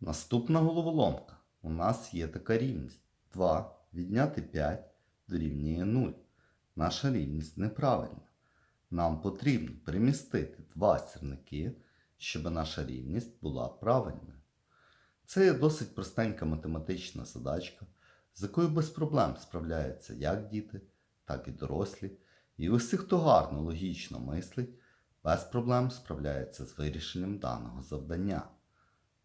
Наступна головоломка. У нас є така рівність. 2 відняти 5 дорівнює 0. Наша рівність неправильна. Нам потрібно перемістити два сірники, щоб наша рівність була правильною. Це є досить простенька математична задачка, з якою без проблем справляються як діти, так і дорослі. І усі, хто гарно логічно мислить, без проблем справляється з вирішенням даного завдання.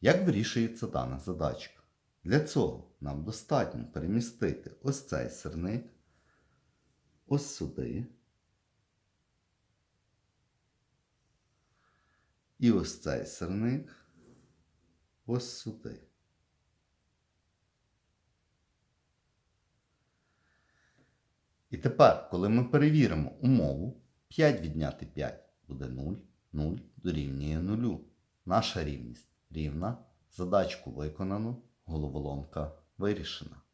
Як вирішується дана задачка? Для цього нам достатньо перемістити ось цей сирник ось сюди. І ось цей сирник ось сюди. І тепер, коли ми перевіримо умову, 5 відняти 5 буде 0, 0 дорівнює 0. Наша рівність рівна. Задачку виконано, головоломка вирішена.